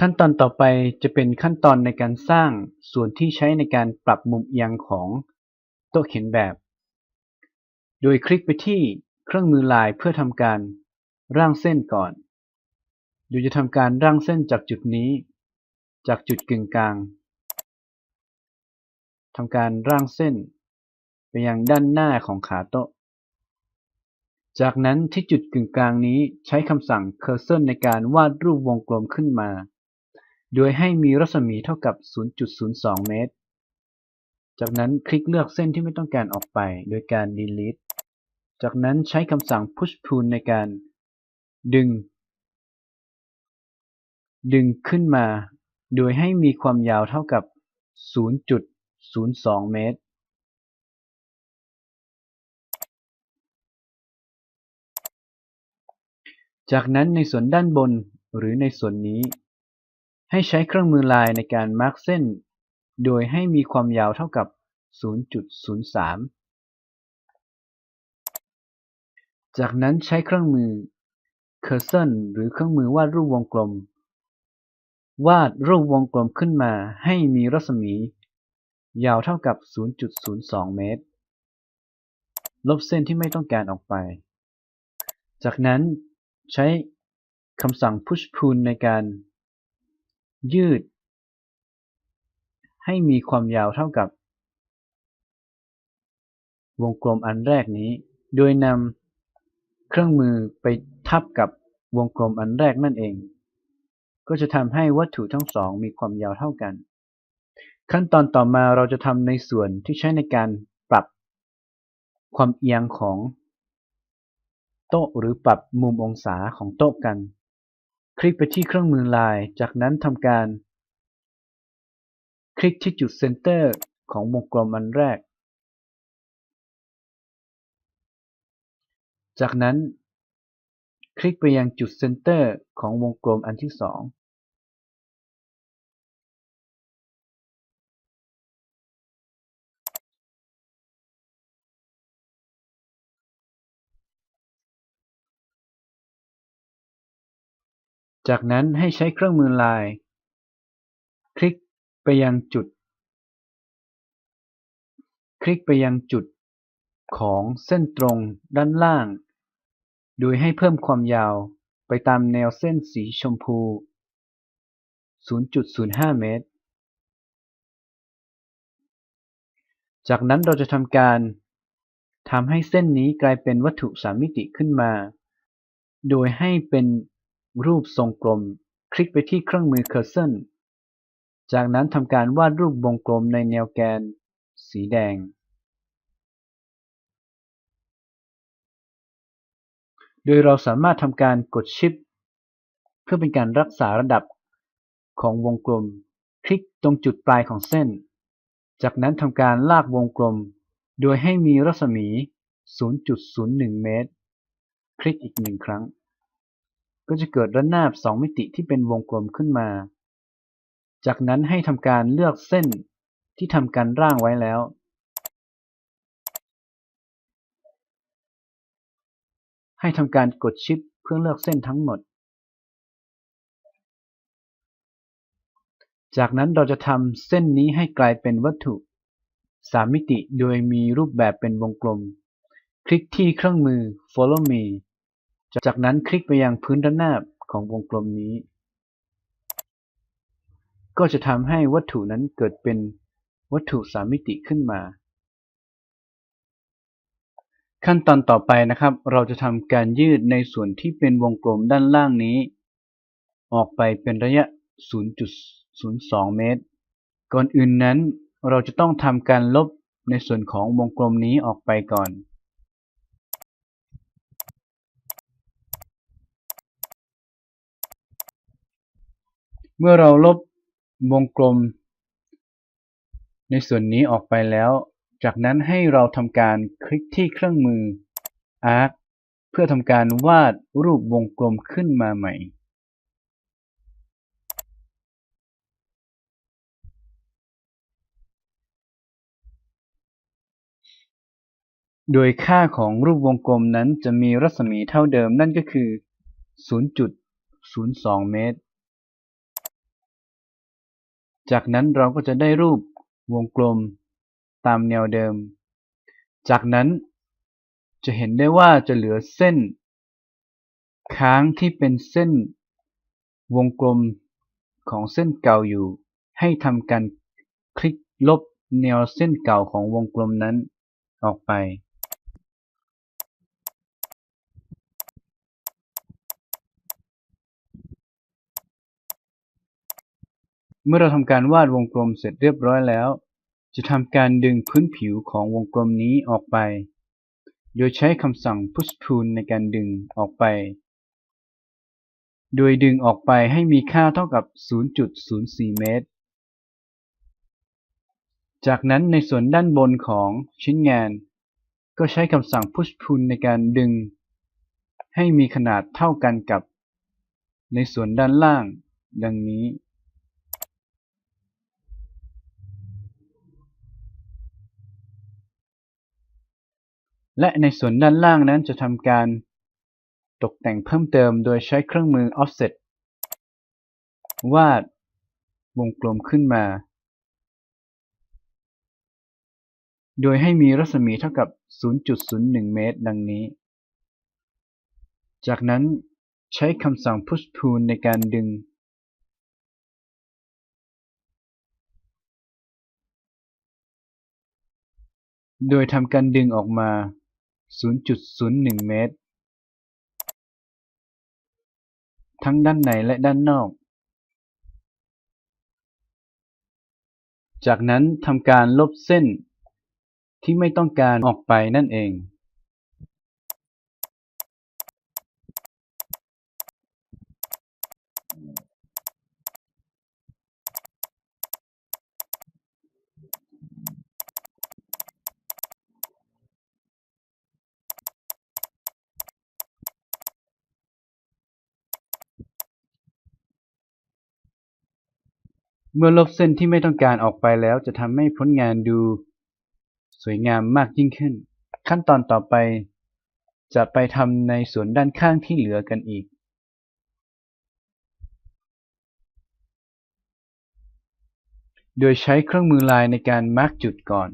ขั้นตอนต่อไปจะเป็นขั้นตอนในการสร้างส่วนที่ใช้ในการปรับมุมเอียงของโต๊ะเขียนแบบ โดยคลิกไปที่เครื่องมือลายเพื่อทำการร่างเส้นก่อน โดยจะทำการร่างเส้นจากจุดนี้ จากจุดกึ่งกลางทำการร่างเส้น ไปยังด้านหน้าของขาโต๊ะ จากนั้นที่จุดกึ่งกลางนี้ใช้คำสั่ง Cursor ในการวาดรูปวงกลมขึ้นมา โดยให้มีรัศมีเท่ากับ 0.02 เมตร จากนั้นคลิกเลือกเส้นที่ไม่ต้องการออกไป โดยการ Delete จากนั้นใช้คำสั่ง Push Pull ในการ ดึง ดึงขึ้นมา โดยให้มีความยาวเท่ากับ 0.02 เมตรจากนั้นในส่วนด้านบนหรือในส่วนนี้ ให้ใช้เครื่องมือลายในการมาร์กเส้น โดยให้มีความยาวเท่ากับ 0.03 จากนั้นใช้เครื่องมือ Cursor หรือเครื่องมือวาดรูปวงกลม วาดรูปวงกลมขึ้นมาให้มีรัศมี ยาวเท่ากับ 0.02 เมตร ลบเส้นที่ไม่ต้องการออกไป จากนั้นใช้คำสั่ง Push Pull ในการ ยืด ให้มีความยาวเท่ากับ วงกลมอันแรกนี้ โดยนำเครื่องมือไปทับกับวงกลมอันแรกนั่นเอง ก็จะทำให้วัตถุทั้งสองมีความยาวเท่ากัน ขั้นตอนต่อมาเราจะทำในส่วนที่ใช้ในการปรับ ความเอียงของ โต๊ะหรือปรับมุมองศาของโต๊ะกัน ลิกไปที่เครื่องมือลายจากนั้นทำการคลิกที่จุดเซนเตอร์ของวงกลมอันแรก จากนั้น คลิกไปยังจุดเซนเตอร์ของวงกลมอันที่สอง จากนั้นให้ใช้เครื่องมือลาย คลิกไปยังจุด คลิกไปยังจุดของเส้นตรงด้านล่าง โดยให้เพิ่มความยาวไปตามแนวเส้นสีชมพู 0.05 เมตร จากนั้นเราจะทำการทำให้เส้นนี้กลายเป็นวัตถุสามมิติขึ้นมา โดยให้เป็น รูปทรงกลม คลิกไปที่เครื่องมือ Cursor จากนั้นทำการวาดรูปวงกลมในแนวแกน สีแดง โดยเราสามารถทำการกดชิป เพื่อเป็นการรักษาระดับของวงกลม คลิกตรงจุดปลายของเส้น จากนั้นทำการลากวงกลม โดยให้มีรัศมี 0.01 เมตร คลิกอีกหนึ่งครั้ง ก็จะเกิดระนาบสองมิติที่เป็นวงกลมขึ้นมา จากนั้นให้ทำการเลือกเส้นที่ทำการร่างไว้แล้ว ให้ทำการกดชิปเพื่อเลือกเส้นทั้งหมด จากนั้นเราจะทำเส้นนี้ให้กลายเป็นวัตถุสามมิติโดยมีรูปแบบเป็นวงกลม คลิกที่เครื่องมือ Follow Me จากนั้นคลิกไปยังพื้นด้านหน้าของวงกลมนี้ ก็จะทำให้วัตถุนั้นเกิดเป็นวัตถุสามมิติขึ้นมา ขั้นตอนต่อไปนะครับ เราจะทำการยืดในส่วนที่เป็นวงกลมด้านล่างนี้ ออกไปเป็นระยะ 0.02 เมตร ก่อนอื่นนั้นเราจะต้องทำการลบในส่วนของวงกลมนี้ออกไปก่อน มื่อเราลบวงกลม ในส่วนนี้ออกไปแล้ว จากนั้นให้เราทำการคลิกที่เครื่องมือ Arc เพื่อทำการวาดรูปวงกลมขึ้นมาใหม่ โดยค่าของรูปวงกลมนั้นจะมีรัศมีเท่าเดิมนั่นก็คือ 0.02 เมตร จากนั้นเราก็จะได้รูปวงกลมตามแนวเดิม จากนั้นจะเห็นได้ว่าจะเหลือเส้น ค้างที่เป็นเส้น วงกลมของเส้นเก่าอยู่ ให้ทำการคลิกลบแนวเส้นเก่าของวงกลมนั้นออกไป เมื่อเราทำการวาดวงกลมเสร็จเรียบร้อยแล้ว จะทำการดึงพื้นผิวของวงกลมนี้ออกไป โดยใช้คำสั่ง push pull ในการดึงออกไป โดยดึงออกไปให้มีค่าเท่ากับ 0.04 เมตร จากนั้นในส่วนด้านบนของชิ้นงาน ก็ใช้คำสั่ง push pull ในการดึง ให้มีขนาดเท่ากันกับ ในส่วนด้านล่าง ดังนี้ และในส่วนด้านล่างนั้นจะทำการตกแต่งเพิ่มเติมโดยใช้เครื่องมือ offset วาดวงกลมขึ้นมา โดยให้มีรัศมีเท่ากับ 0.01 เมตร ดังนี้ จากนั้นใช้คำสั่ง push pull ในการดึง โดยทำการดึงออกมา 0.01 เมตร ทั้งด้านในและด้านนอก จากนั้นทำการลบเส้นที่ไม่ต้องการออกไปนั่นเอง เมื่อลบเส้นที่ไม่ต้องการออกไปแล้วจะทำให้ผลงานดู สวยงามมากยิ่งขึ้น ขั้นตอนต่อไป จะไปทำในส่วนด้านข้างที่เหลือกันอีก โดยใช้เครื่องมือลายในการมาร์กจุดก่อน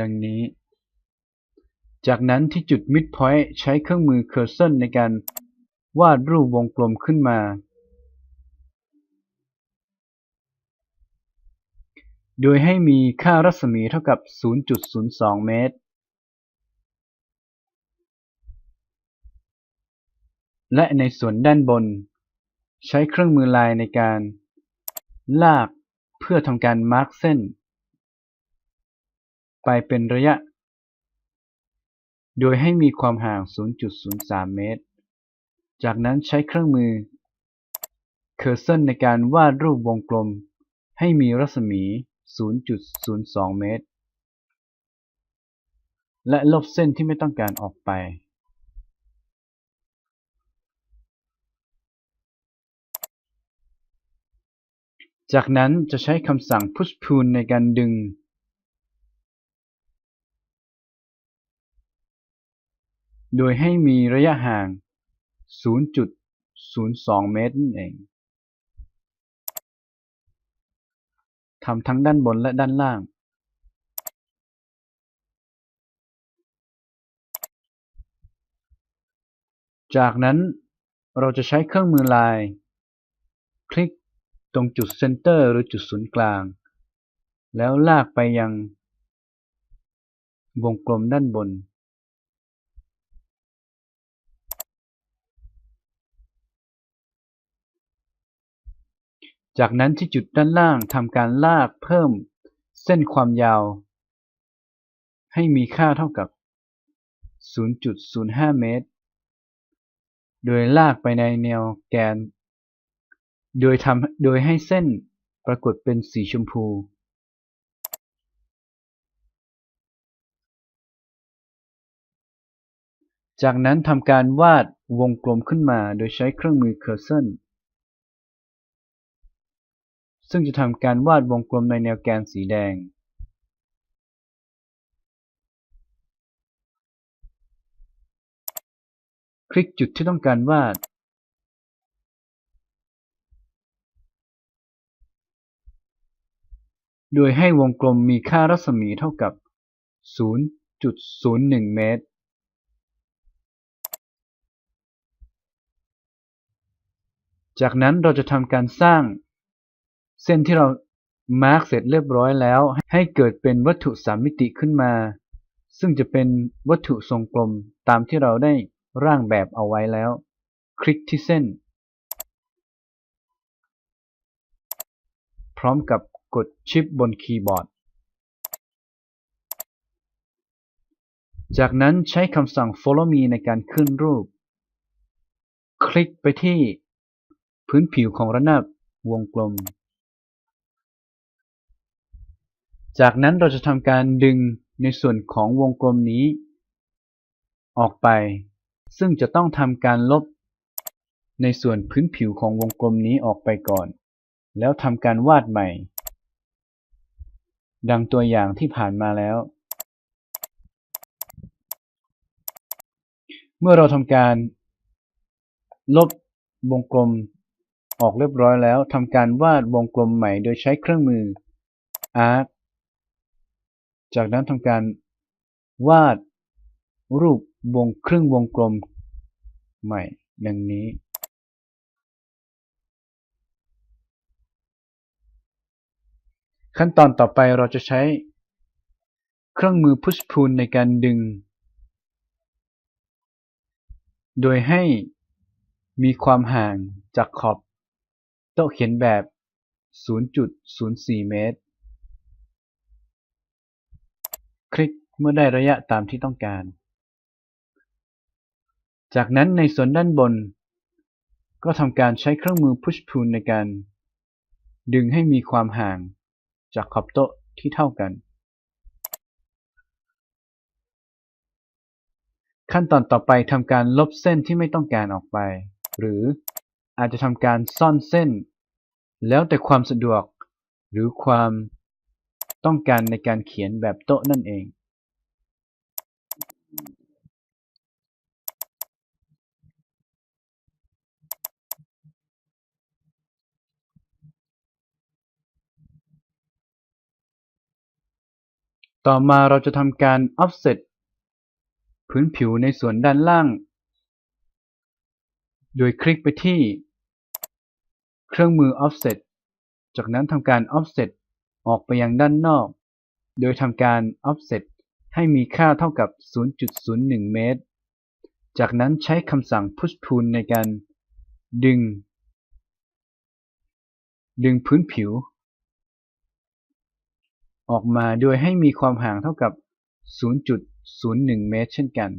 ดังนี้ จากนั้นที่จุด midpoint ใช้เครื่องมือเคอร์เซนในการวาดรูปวงกลมขึ้นมา โดยให้มีค่ารัศมีเท่ากับ 0.02 เมตร และในส่วนด้านบน ใช้เครื่องมือลายในการ ลากเพื่อทำการมาร์กเส้น ไปเป็นระยะ โดยให้มีความห่าง 0.03 เมตร จากนั้นใช้เครื่องมือเคอร์เซนในการวาดรูปวงกลม ให้มีรัศมี 0.02 เมตร และลบเส้นที่ไม่ต้องการออกไป จากนั้นจะใช้คำสั่ง push pull ในการดึง โดยให้มีระยะห่าง 0.02 เมตรนั่นเองทำทั้งด้านบนและด้านล่าง จากนั้นเราจะใช้เครื่องมือลาย คลิกตรงจุดเซนเตอร์หรือจุดศูนย์กลาง แล้วลากไปยัง วงกลมด้านบน จากนั้นที่จุดด้านล่างทำการลากเพิ่มเส้นความยาว ให้มีค่าเท่ากับ 0.05 เมตร โดยลากไปในแนวแกน โดยทำโดยให้เส้นปรากฏเป็นสีชมพู จากนั้นทำการวาดวงกลมขึ้นมาโดยใช้เครื่องมือเคอร์เซน ซึ่งจะทำการวาดวงกลมในแนวแกนสีแดง คลิกจุดที่ต้องการวาด โดยให้วงกลมมีค่ารัศมีเท่ากับ 0.01 เมตรจากนั้นเราจะทำการสร้าง เส้นที่เรามาร์กเสร็จเรียบร้อยแล้ว ให้เกิดเป็นวัตถุสามมิติขึ้นมา ซึ่งจะเป็นวัตถุทรงกลมตามที่เราได้ร่างแบบเอาไว้แล้ว คลิกที่เส้น พร้อมกับกดชิปบนคีย์บอร์ด จากนั้นใช้คำสั่ง follow me ในการขึ้นรูป คลิกไปที่ พื้นผิวของระนาบวงกลม จากนั้นเราจะทำการดึงในส่วนของวงกลมนี้ ออกไป ซึ่งจะต้องทำการลบ ในส่วนพื้นผิวของวงกลมนี้ออกไปก่อน แล้วทำการวาดใหม่ ดังตัวอย่างที่ผ่านมาแล้ว เมื่อเราทำการ ลบวงกลม ออกเรียบร้อยแล้วทำการวาดวงกลมใหม่โดยใช้เครื่องมือ Arc จากนั้นทำการวาดรูปวงครึ่งวงกลมใหม่ดังนี้ ขั้นตอนต่อไปเราจะใช้ เครื่องมือ Push Pull ในการดึง โดยให้มีความห่างจากขอบโต๊ะเขียนแบบ 0.04 เมตร คลิก เมื่อได้ระยะตามที่ต้องการ จากนั้นในส่วนด้านบน ก็ทำการใช้เครื่องมือ Push Pull ในการ ดึงให้มีความห่างจากขอบโต๊ะที่เท่ากัน ขั้นตอนต่อไปทำการลบเส้นที่ไม่ต้องการออกไป หรืออาจจะทำการซ่อนเส้น แล้วแต่ความสะดวกหรือความต้องการในการเขียนแบบโต๊ะนั่นเอง ต่อมาเราจะทำการ offset พื้นผิวในส่วนด้านล่าง โดยคลิกไปที่ เครื่องมือ offset จากนั้นทำการ offset ออกไปยังด้านนอก โดยทำการ offset ให้มีค่าเท่ากับ 0.01 เมตร จากนั้นใช้คำสั่ง push pull ในการดึง ดึงพื้นผิว ออกมาโดยให้มีความห่างเท่ากับ 0.01 เมตร เช่นกัน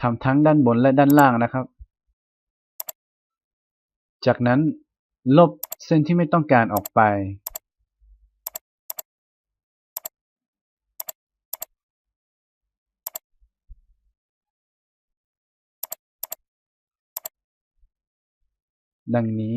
ทำทั้งด้านบนและด้านล่างนะครับ จากนั้นลบเส้นที่ไม่ต้องการออกไป ดังนี้